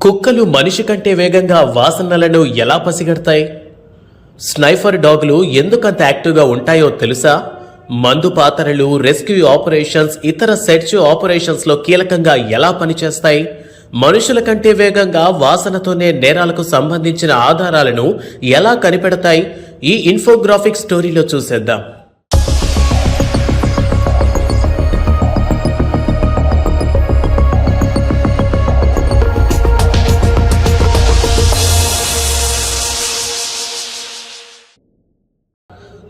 కుక్కలు మనిషి కంటే వేగంగా వాసనలను ఎలా పసిగడతాయి? స్నైఫర్ డాగులు ఎందుకంత యాక్టివ్గా ఉంటాయో తెలుసా? మందు పాత్రలు రెస్క్యూ ఆపరేషన్స్ ఇతర సెర్చ్ ఆపరేషన్స్లో కీలకంగా ఎలా పనిచేస్తాయి? మనుషుల కంటే వేగంగా వాసనతోనే నేరాలకు సంబంధించిన ఆధారాలను ఎలా కనిపెడతాయి? ఈ ఇన్ఫోగ్రాఫిక్ స్టోరీలో చూసేద్దాం.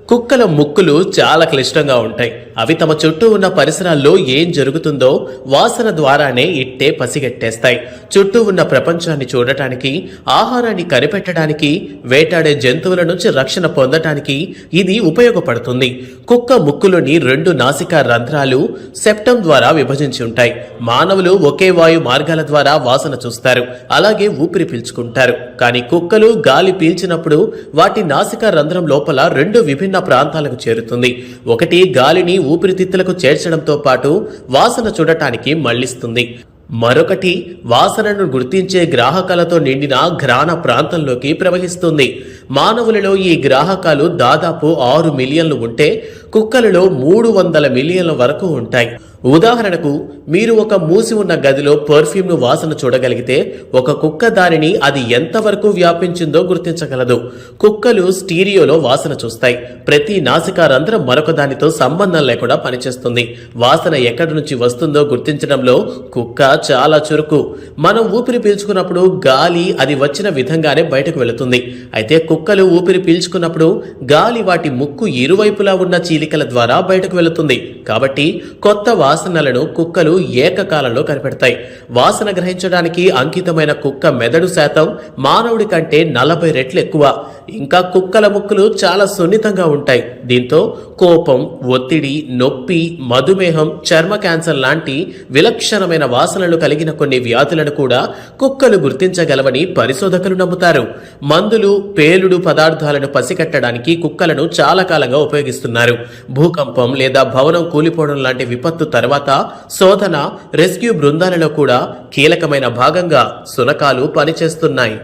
కుక్కల ముక్కులు చాలా క్లిష్టంగా ఉంటాయి. అవి తమ చుట్టూ ఉన్న పరిసరాల్లో ఏం జరుగుతుందో వాసన ద్వారానే ఇట్టే పసిగట్టేస్తాయి. చుట్టూ ఉన్న ప్రపంచాన్ని చూడటానికి ఆహారాన్ని కనిపెట్టడానికి వేటాడే జంతువుల నుంచి రక్షణ పొందటానికి ఇది ఉపయోగపడుతుంది. కుక్క ముక్కులోని రెండు నాసికా రంధ్రాలు సెప్టమ్ ద్వారా విభజించి ఉంటాయి. మానవులు ఒకే వాయు మార్గాల ద్వారా వాసన చూస్తారు. అలాగే ఊపిరి పీల్చుకుంటారు. కానీ కుక్కలు గాలి పీల్చినప్పుడు వాటి నాసికా రంధ్రం లోపల రెండు విభిన్న ప్రాంతాలకు చేరుతుంది. ఒకటి గాలిని ఊపిరితిత్తులకు చేర్చడంతో పాటు వాసన చూడటానికి మళ్ళిస్తుంది. మరొకటి వాసనను గుర్తించే గ్రాహకాలతో నిండిన ఘ్రాణ ప్రాంతంలోకి ప్రవహిస్తుంది. మానవులలో ఈ గ్రాహకాలు దాదాపు ఆరు మిలియన్లు ఉంటే కుక్కలలో మూడు వందల మిలియన్ల వరకు ఉంటాయి. ఉదాహరణకు మీరు ఒక మూసి ఉన్న గదిలో పర్ఫ్యూమ్ను వాసన చూడగలిగితే ఒక కుక్క దానిని అది ఎంతవరకు వ్యాపించిందో గుర్తించగలదు. కుక్కలు స్టీరియోలో వాసన చూస్తాయి. ప్రతి నాసికా రంధ్రం మరొక దానితో సంబంధం లేకుండా పనిచేస్తుంది. వాసన ఎక్కడి నుంచి వస్తుందో గుర్తించడంలో కుక్క చాలా చురుకు. మనం ఊపిరి పీల్చుకున్నప్పుడు గాలి అది వచ్చిన విధంగానే బయటకు వెళుతుంది. అయితే కుక్కలు ఊపిరి పీల్చుకున్నప్పుడు గాలి వాటి ముక్కు ఇరువైపులా ఉన్న చీలికల ద్వారా బయటకు వెళుతుంది. కాబట్టి కొత్త వాసనలను కుక్కలు ఏకకాలంలో కనిపెడతాయి. వాసన గ్రహించడానికి అంకితమైన కుక్క మెదడు శాతం మానవుడి కంటే నలభై రెట్లు ఎక్కువ. ఇంకా కుక్కల ముక్కులు చాలా సున్నితంగా ఉంటాయి. దీంతో కోపం ఒత్తిడి నొప్పి మధుమేహం చర్మ క్యాన్సర్ లాంటి విలక్షణమైన వాసనలు కలిగిన కొన్ని వ్యాధులను కూడా కుక్కలు గుర్తించగలవని పరిశోధకులు నమ్ముతారు. మందులు పేలుడు పదార్థాలను పసిగట్టడానికి కుక్కలను చాలా కాలంగా ఉపయోగిస్తున్నారు. భూకంపం లేదా భవనం కూలిపోవడం లాంటి విపత్తు తర్వాత శోధన రెస్క్యూ బృందాలలో కూడా కీలకమైన భాగంగా సునకాలు పనిచేస్తున్నాయి.